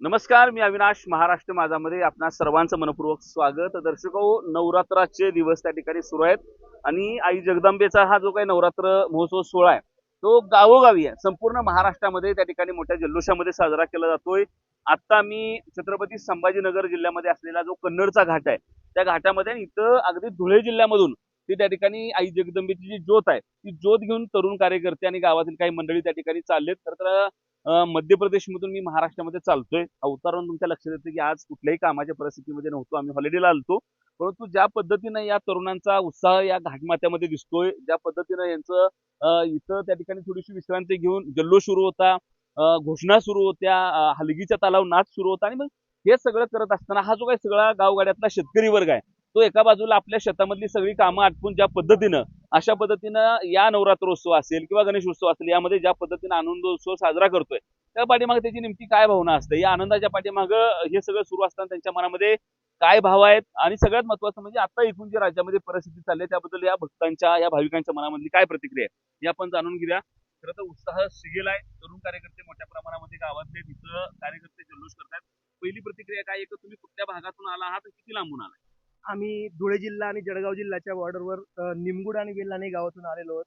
नमस्कार मी अविनाश महाराष्ट्र माझामध्ये आपणा सर्वांचं मनपूर्वक स्वागत. दर्शक हो, नवरात्राचे दिवस त्या ठिकाणी सुरू आहेत. आणि आई जगदंबेचा हा जो काही नवरात्र महोत्सव सोहळा आहे तो गावोगावी आहे. संपूर्ण महाराष्ट्रामध्ये त्या ठिकाणी मोठ्या जल्लोषामध्ये साजरा केला जातोय. आता मी छत्रपती संभाजीनगर जिल्ह्यामध्ये असलेला जो कन्नडचा घाट आहे त्या घाटामध्ये इथं अगदी धुळे जिल्ह्यामधून ती त्या ठिकाणी आई जगदंबेची जी ज्योत आहे ती ज्योत घेऊन तरुण कार्यकर्ते आणि गावातील काही मंडळी त्या ठिकाणी चाललेत. तर मध्य प्रदेशमधून मी महाराष्ट्रामध्ये चालतोय. अवतारून तुमच्या लक्षात येतं की आज कुठल्याही कामाच्या परिस्थितीमध्ये नव्हतो. आम्ही हॉलिडेला आलतो. परंतु ज्या पद्धतीनं या तरुणांचा उत्साह या घाटमात्यामध्ये दिसतोय ज्या पद्धतीनं यांचं इथं त्या ठिकाणी थोडीशी विश्रांती घेऊन जल्लोष सुरू होता घोषणा सुरू होत्या हलगीचा हलगीच्या नाच सुरू होता आणि मग हे सगळं करत असताना हा जो काही सगळा गावगाड्यातला शेतकरी वर्ग आहे तो एका बाजूला आपल्या शेतामधली सगळी कामं आटपून ज्या पद्धतीनं अशा पद्धतीनं या नवरात्रोत्सव असेल किंवा गणेशोत्सव असेल यामध्ये ज्या पद्धतीनं आनंदोत्सव साजरा करतोय त्या पाठीमागे त्याची नेमकी काय भावना असते? या आनंदाच्या पाठीमागं हे सगळं सुरू असताना त्यांच्या मनामध्ये काय भाव आहेत? आणि सगळ्यात महत्वाचं म्हणजे आता एकूण जी राज्यामध्ये परिस्थिती चालली आहे त्याबद्दल या भक्तांच्या या भाविकांच्या मनामधली काय प्रतिक्रिया आहे? हे आपण जाणून घेऊया. खरं तर उत्साह शिगेल आहे. तरुण कार्यकर्ते मोठ्या प्रमाणामध्ये गावातले तिथं कार्यकर्ते जल्लोष करतात. पहिली प्रतिक्रिया काय आहे? तुम्ही कुठल्या भागातून आला आहात किती लांबून आला आम्ही धुळे जिल्हा आणि जळगाव जिल्ह्याच्या बॉर्डरवर निमगुड आणि वेल्लाने गावातून आलेलो आहोत.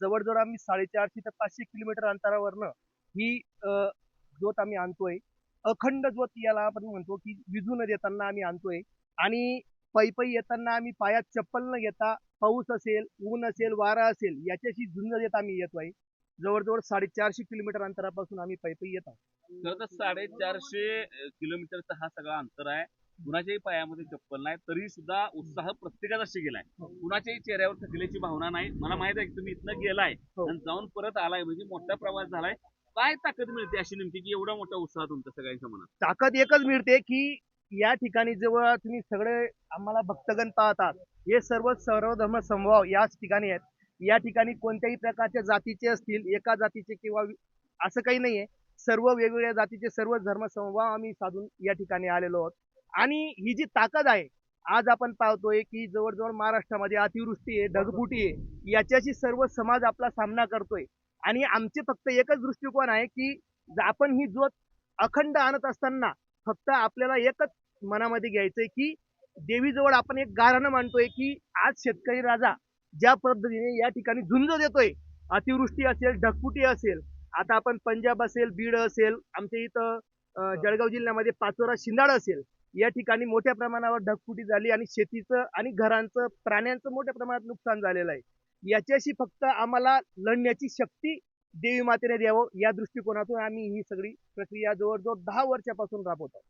जवळजवळ आम्ही साडेचारशे ते पाचशे किलोमीटर अंतरावरनं ही ज्योत आम्ही आणतोय. अखंड ज्योत याला आपण म्हणतो की विजून येताना आम्ही आणतोय. आणि पै पै येताना आम्ही पायात चप्पल न घेता पाऊस असेल ऊन असेल वारा असेल याच्याशी झुंज देत आम्ही येतोय. जवळजवळ साडेचारशे किलोमीटर अंतरापासून आम्ही पै पै येत आहोत. खरं तर साडेचारशे किलोमीटरचा हा सगळा अंतर आहे. कुणाच्याही पायामध्ये चप्पल नाही तरी सुद्धा उत्साह प्रत्येकाचा शिगेलाय कुणाच्याही चेहऱ्यावर थकल्याची भावना नाही. मला माहीत आहे की तुम्ही इथनं गेलाय हो. आणि जाऊन परत आलाय म्हणजे मोठा प्रवास झालाय. काय ताकद मिळते अशी नेमकी की एवढा मोठा उत्साह तुमच्या सगळ्यांच्या मनात? ताकद एकच मिळते की या ठिकाणी जेव्हा तुम्ही सगळे आम्हाला भक्तगण पाहतात हे सर्व सर्व धर्म समभाव याच ठिकाणी आहेत. या ठिकाणी कोणत्याही प्रकारच्या जातीचे असतील एका जातीचे किंवा असं काही नाहीये. सर्व वेगवेगळ्या जातीचे सर्व धर्म समभाव आम्ही साधून या ठिकाणी आलेलो आहोत. आणि ही जी ताकद आहे आज आपण पाहतोय की जवळजवळ महाराष्ट्रामध्ये अतिवृष्टी आहे ढगफुटी आहे याच्याशी सर्व समाज आपला सामना करतोय. आणि आमचे फक्त एकच दृष्टिकोन आहे की आपण ही ज्योत अखंड आणत असताना फक्त आपल्याला एकच मनामध्ये घ्यायचंय की देवीजवळ आपण एक गारणं मानतोय की आज शेतकरी राजा ज्या पद्धतीने या ठिकाणी झुंज देतोय अतिवृष्टी असेल ढगफुटी असेल आता आपण पंजाब असेल बीड असेल आमच्या इथं जळगाव जिल्ह्यामध्ये पाचोरा शिंदाड असेल या ठिकाणी मोठ्या प्रमाणावर ढगफुटी झाली आणि शेतीचं आणि घरांचं प्राण्यांचं मोठ्या प्रमाणात नुकसान झालेलं आहे. याच्याशी फक्त आम्हाला लढण्याची शक्ती देवी मातेने द्यावं या दृष्टिकोनातून आम्ही ही सगळी प्रक्रिया जवळजवळ दहा वर्षापासून राबवतो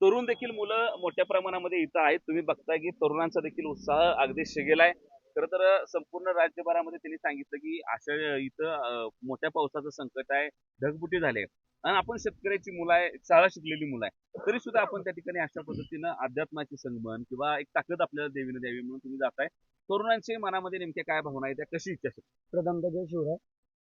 तरुण देखील मुलं मोठ्या प्रमाणामध्ये इथं आहेत. तुम्ही बघताय की तरुणांचा देखील उत्साह अगदी शिगेलाय खरं तर संपूर्ण राज्यभरामध्ये त्यांनी सांगितलं की अशा इथं मोठ्या पावसाचं संकट आहे. ढगबुटी झाले आणि आपण शेतकऱ्याची मुलं आहे शाळा शिकलेली मुलं आहे. तरी सुद्धा आपण त्या ठिकाणी अशा पद्धतीनं अध्यात्माचे संगमन किंवा एक ताकद आपल्याला देवीने द्यावी म्हणून तुम्ही जाताय. तरुणांच्या मनामध्ये नेमक्या काय भावना आहेत त्या कशी इच्छा प्रथम जय शिवराय.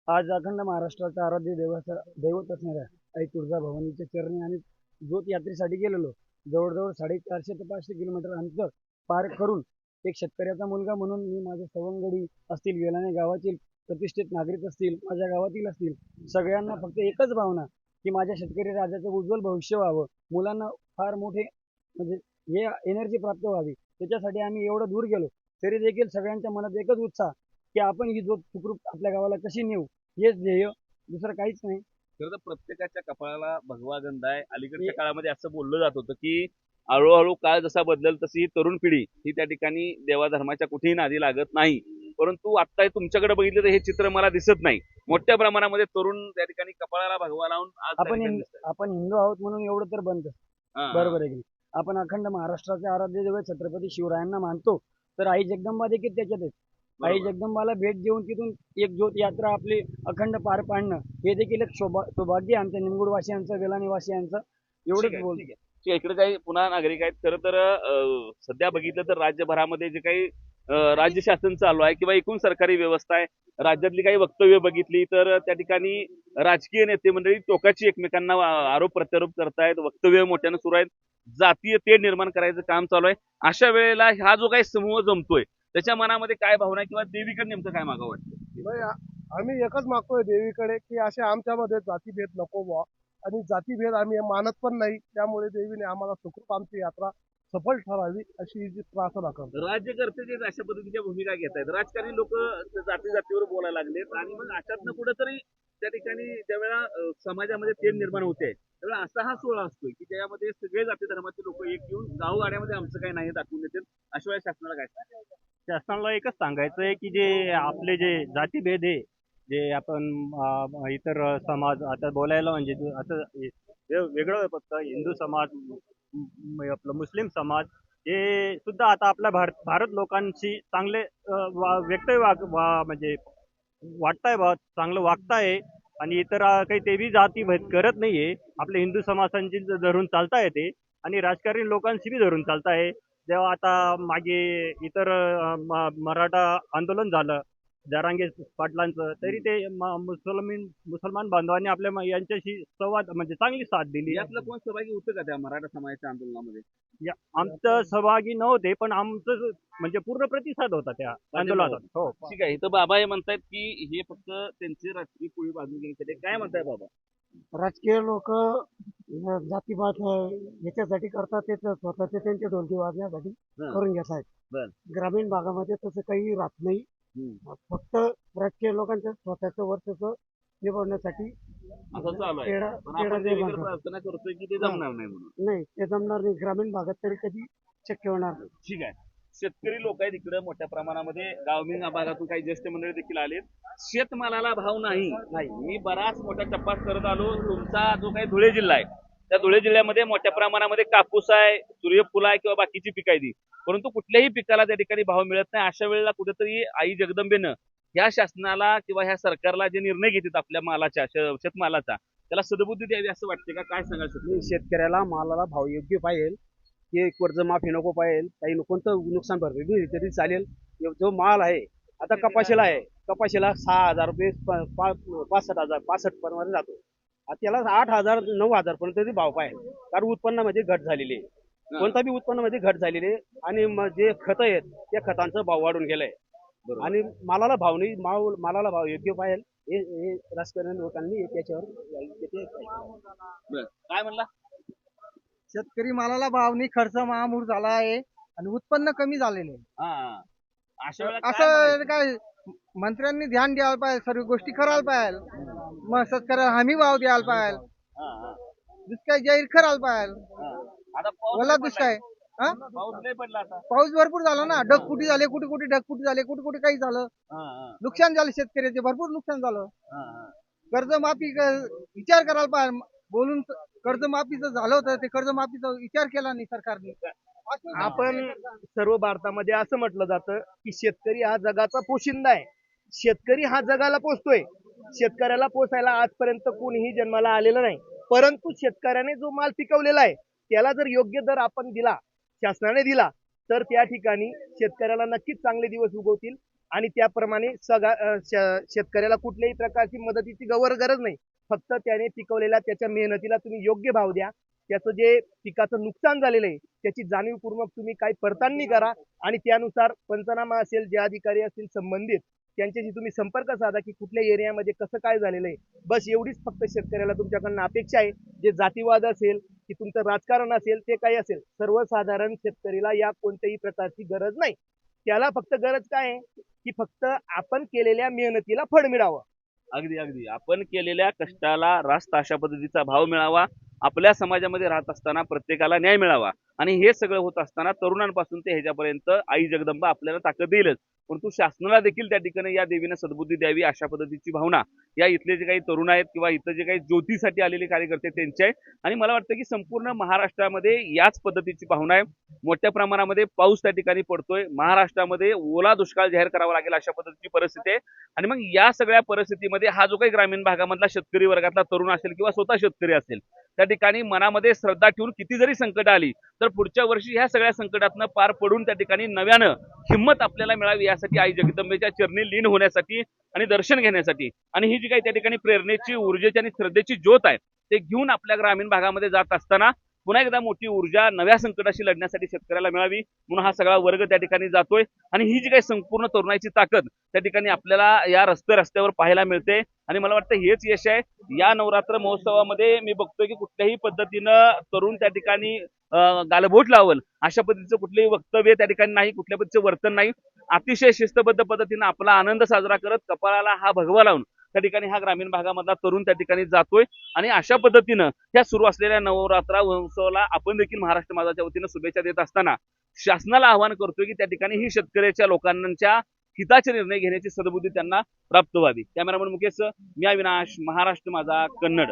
आज अखंड महाराष्ट्राचा आराध्य देवाचा दैवत असणाऱ्या आई तुळजा भवानीच्या चरणी आणि ज्योत यात्रेसाठी गेलेलो. जवळजवळ साडेचारशे ते पाचशे किलोमीटर अंतर पार करून एक शेतकऱ्याचा मुलगा म्हणून मी माझ्या सवंगडी असतील वेलाने गावातील प्रतिष्ठित नागरिक असतील माझ्या गावातील असतील सगळ्यांना फक्त एकच भावना की माझ्या शेतकरी राजाचं उज्ज्वल भविष्य व्हावं. मुलांना फार मोठे म्हणजे हे एनर्जी प्राप्त व्हावी. त्याच्यासाठी आम्ही एवढं दूर गेलो. तरी देखील सगळ्यांच्या मनात एकच उत्साह की आपण ही ज्योत सुखरूप आपल्या गावाला कशी नेऊ? हेच ध्येय दुसरं काहीच नाही. खरं तर प्रत्येकाच्या कपाळाला भगवा गंध आहे. अलीकडच्या काळामध्ये असं बोललं जात होतं की हळूहळू काळ जसा बदलेल तशी ही तरुण पिढी ही त्या ठिकाणी देवाधर्माच्या कुठेही नादी लागत नाही. परंतु आता तुमच्याकडे बघितलं तर हे चित्र मला दिसत नाही मोठ्या प्रमाणामध्ये तरुण त्या ठिकाणी कपाळाला भगवा लावून आज आपण. आपण हिंदू आहोत म्हणून एवढं तर बनतं. बरोबर आहे की नाही? आपण अखंड महाराष्ट्राचे आराध्य दैवत छत्रपती शिवरायांना मानतो तर आई जगदंबा देखील त्याच्यात आहेत आई. जगदंबाला भेट देऊन तिथून एक ज्योत यात्रा आपली अखंड पार पाडणं हे देखील एक शोभा सौभाग्य आहे आमच्या निमगुडवासियांचं वेलानेवासियांचं ठीक एवढंच आहे, बोल आहे. आहे, इकडे काही पुन्हा नागरिक आहेत खरं तर अं, सध्या बघितलं तर राज्यभरामध्ये जे काही राज्य शासन चालू आहे किंवा एकूण सरकारी व्यवस्था आहे. राज्यातली काही वक्तव्य बघितली तर त्या ठिकाणी राजकीय नेते मंडळी टोकाची एकमेकांना आरोप प्रत्यारोप करतायत वक्तव्य मोठ्यानं सुरू आहेत. जातीय तेढ निर्माण करायचं काम चालू आहे. अशा वेळेला हा जो काही समूह जमतोय त्याच्या मनामध्ये काय भावना आहे किंवा देवीकडे नेमकं काय मागावं वाटतं? आम्ही एकच मागतोय देवीकडे की असे आमच्यामध्ये जातीभेद नको व्हा. आणि जातीभेद आम्ही मानत पण नाही त्यामुळे देवीने आम्हाला सुखरूप आमची यात्रा सफल ठरावी अशी जी प्रार्थना करतो राज्यकर्ते जे अशा पद्धतीच्या भूमिका घेत आहेत राजकारणी लोक जाती जातीवर बोलायला लागलेत आणि मग अशातनं कुठंतरी त्या ठिकाणी ज्यावेळेला समाजामध्ये तेढ निर्माण होते त्यावेळेला असा हा सोहळा असतोय की ज्यामध्ये सगळे जाती धर्माचे लोक एक येऊन गावगाड्यामध्ये आमचं काही नाही दाखवून देतात अशा वेळेस शासनाला काय सांगायचं? शासनाला एकच सांगायचं आहे की जे आपले जे जातीभेद आहे जे आपण इतर समाज आता बोलायला म्हणजे असं वेगळं फक्त हिंदू समाज आपलं मुस्लिम समाज हे सुद्धा आता आपल्या भारत भारत लोकांशी चांगले अं, व्यक्तव्य वाग वा म्हणजे वाटताय बा चांगलं वागताय आणि इतर काही ते बी जाती करत नाहीये. आपल्या हिंदू समाजांची धरून चालता येते आणि राजकारणी लोकांशी बी धरून चालताय जेव्हा आता मागे इतर म- मराठा आंदोलन झालं जरांगे पाटलांचं तरी ते मुसलमान मुसलमान बांधवांनी आपल्या यांच्याशी संवाद म्हणजे चांगली साथ दिली यातलं कोण सहभागी होतं का त्या मराठा समाजाच्या आंदोलनामध्ये या- आमचं सहभागी नव्हते पण आमचं म्हणजे पूर्ण प्रतिसाद होता त्या आंदोलनात हो ठीक आहे इथं बाबा हे म्हणतायत की हे फक्त त्यांची राजकीय पोळी बांधून घेण्यासाठी. काय म्हणताय बाबा राजकीय लोक जातीपात याच्यासाठी करतात ते तर स्वतःचे त्यांचे ढोलकी वाजण्यासाठी हं. करून घेत बर. आहेत ग्रामीण भागामध्ये तसं काही राहत नाही. फक्त राजकीय लोकांचं स्वतःचं वर्चस्व निभवण्यासाठी असं चालू आहे. तेढा पण तेढा आपण निर्माण देवीकडे करतात. प्रार्थना करतोय की ते जमणार नाही म्हणून. नाही ते जमणार नाही. ग्रामीण भागात तरी कधी शक्य होणार नाही. ठीक आहे. शेतकरी लोक आहेत इकडे मोठ्या प्रमाणामध्ये. गावमिंग भागातून काही ज्येष्ठ मंडळी देखील आलेत. शेतमालाला भाव नाही. नाही मी बराच मोठा तपास करत आलो. तुमचा जो काही धुळे जिल्हा आहे त्या धुळे जिल्ह्यामध्ये मोठ्या प्रमाणामध्ये कापूस आहे सूर्यफूल आहे किंवा बाकीची पिकं आहे ती परंतु कुठल्याही पिकाला त्या ठिकाणी भाव मिळत नाही. अशा वेळेला कुठेतरी आई जगदंबेनं ह्या शासनाला किंवा ह्या सरकारला जे निर्णय घेतात आपल्या मालाच्या शेतमालाचा त्याला सदबुद्धी द्यावी असं वाटते का? काय शकतो शेतकऱ्याला मालाला भाव योग्य पाहिजे. की कर्जमाफी नको पाहिजे. काही कोणतं नुकसान भरपाई दिली तरी चालेल. जो माल आहे आता कपाशीला आहे. कपाशीला सहा हजार रुपये पासष्ट हजार पासष्ट पर्यंत जातो. आता त्याला आठ हजार नऊ हजार पर्यंत भाव पाहिजे. कारण उत्पन्नामध्ये घट झालेली आहे. कोणता बी उत्पन्नामध्ये घट झालेली आहे आणि मग जे खतं आहेत त्या खतांचा भाव वाढून गेलाय बरोबर. आणि मालाला भाव नाही माल मालाला भाव योग्य पाहिजे हे हे राजकारणी लोकांनी त्याच्यावर बरं. काय म्हणला शेतकरी मालाला भाव नाही खर्च महामूर झाला आहे आणि उत्पन्न कमी झालेले आहे. हा. अशा वेळेला काय असं म्हणायचं? काय मंत्र्यांनी ध्यान द्यायला पाहिजे सर्व गोष्टी करायला पाहिजे मग शेतकऱ्याला हमी भाव द्यायला पाहिजे हा, हा, दुष्काळ जाहीर करायला पाहिजे हा. ओला दुष्काळ पडलाय. हा? पाऊस लय पडला आता. पाऊस भरपूर झाला ना. ढगफुटी झाले कुठे कुठे ढगफुटी झाले कुठे कुठे काही झालं. हा, हा, नुकसान झालं शेतकऱ्याचे भरपूर नुकसान झालं. हा, हा. कर्जमाफी क- विचार करायला पाहिजे बोलून कर्जमाफीचं झालं होतं ते कर्जमाफीचा विचार केला नाही सरकारने. आपण सर्व भारतामध्ये असं म्हटलं जातं की शेतकरी हा जगाचा पोशिंदा आहे. शेतकरी हा जगाला पोचतोय शेतकऱ्याला पोचायला आजपर्यंत कोणीही जन्माला आलेलं नाही. परंतु शेतकऱ्याने जो माल पिकवलेला आहे त्याला जर योग्य दर आपण दिला शासनाने दिला तर त्या ठिकाणी शेतकऱ्याला नक्कीच चांगले दिवस उगवतील. आणि त्याप्रमाणे सगळा शेतकऱ्याला कुठल्याही प्रकारची मदतीची गवर गरज नाही. फक्त त्याने पिकवलेल्या त्याच्या मेहनतीला तुम्ही योग्य भाव द्या. त्याचं जे पिकाचं नुकसान झालेलं आहे त्याची जाणीवपूर्वक तुम्ही काही पडताळणी करा. आणि त्यानुसार पंचनामा असेल जे अधिकारी असतील संबंधित त्यांच्याशी तुम्ही संपर्क साधा की कुठल्या एरियामध्ये कसं काय झालेलं आहे. बस एवढीच फक्त शेतकऱ्याला तुमच्याकडनं अपेक्षा आहे. जे जातीवाद असेल की तुमचं राजकारण असेल ते काही असेल. सर्वसाधारण शेतकरीला या कोणत्याही प्रकारची गरज नाही. त्याला फक्त गरज काय आहे? की फक्त आपण केलेल्या मेहनतीला फळ मिळावं. अगदी अगदी. आपण केलेल्या कष्टाला रास्त अशा पद्धतीचा भाव मिळावा. आपल्या समाजामध्ये राहत असताना प्रत्येकाला न्याय मिळावा. आणि हे सगळं होत असताना तरुणांपासून ते ह्याच्यापर्यंत आई जगदंबा आपल्याला ताकद देईलच परंतु शासनाला देखील त्या ठिकाणी या देवीनं सद्बुद्धी द्यावी अशा पद्धतीची भावना या इथले जे काही तरुण आहेत किंवा इथं जे काही ज्योतीसाठी आलेले कार्यकर्ते त्यांचे आहे आणि मला वाटतं की संपूर्ण महाराष्ट्रामध्ये याच पद्धतीची भावना आहे. मोठ्या प्रमाणामध्ये पाऊस त्या ठिकाणी पडतोय. महाराष्ट्रामध्ये ओला दुष्काळ जाहीर करावा लागेल अशा पद्धतीची परिस्थिती आहे. आणि मग या सगळ्या परिस्थितीमध्ये हा जो काही ग्रामीण भागामधला शेतकरी वर्गातला तरुण असेल किंवा स्वतः शेतकरी असेल त्या ठिकाणी मनामध्ये श्रद्धा ठेवून किती जरी संकट आली तर पुढच्या वर्षी ह्या सगळ्या संकटातनं पार पडून त्या ठिकाणी नव्यानं हिंमत आपल्याला मिळावी यासाठी आई जगदंबेच्या चरणी लीन होण्यासाठी आणि दर्शन घेण्यासाठी. आणि ही जी काही त्या ठिकाणी प्रेरणेची ऊर्जेची आणि श्रद्धेची ज्योत आहे ते घेऊन आपल्या ग्रामीण भागामध्ये जात असताना पुन्हा एकदा मोठी ऊर्जा नव्या संकटाशी लढण्यासाठी शेतकऱ्याला मिळावी म्हणून हा सगळा वर्ग त्या ठिकाणी जातोय. आणि ही जी काही संपूर्ण तरुणाईची ताकद त्या ठिकाणी आपल्याला या रस्ते रस्त्यावर पाहायला मिळते. आणि मला वाटतं हेच यश आहे. या नवरात्र महोत्सवामध्ये मी बघतोय की कुठल्याही पद्धतीनं तरुण त्या ठिकाणी गालबोट लावल अशा पद्धतीचं कुठलंही वक्तव्य त्या ठिकाणी नाही कुठल्या पद्धतीचं वर्तन नाही. अतिशय शिस्तबद्ध पद्धतीनं आपला आनंद साजरा करत कपाळाला हा भगवा लावून त्या ठिकाणी हा ग्रामीण भागामधला तरुण त्या ठिकाणी जातोय. आणि अशा पद्धतीनं त्या सुरू असलेल्या नवरात्रा महोत्सवाला आपण देखील महाराष्ट्र माझाच्या वतीनं शुभेच्छा देत असताना शासनाला आवाहन करतोय की त्या ठिकाणी ही शेतकऱ्याच्या लोकांच्या हिताचे निर्णय घेण्याची सद्बुद्धी त्यांना प्राप्त व्हावी. कॅमेरामन मुकेश मी अविनाश महाराष्ट्र माझा कन्नड.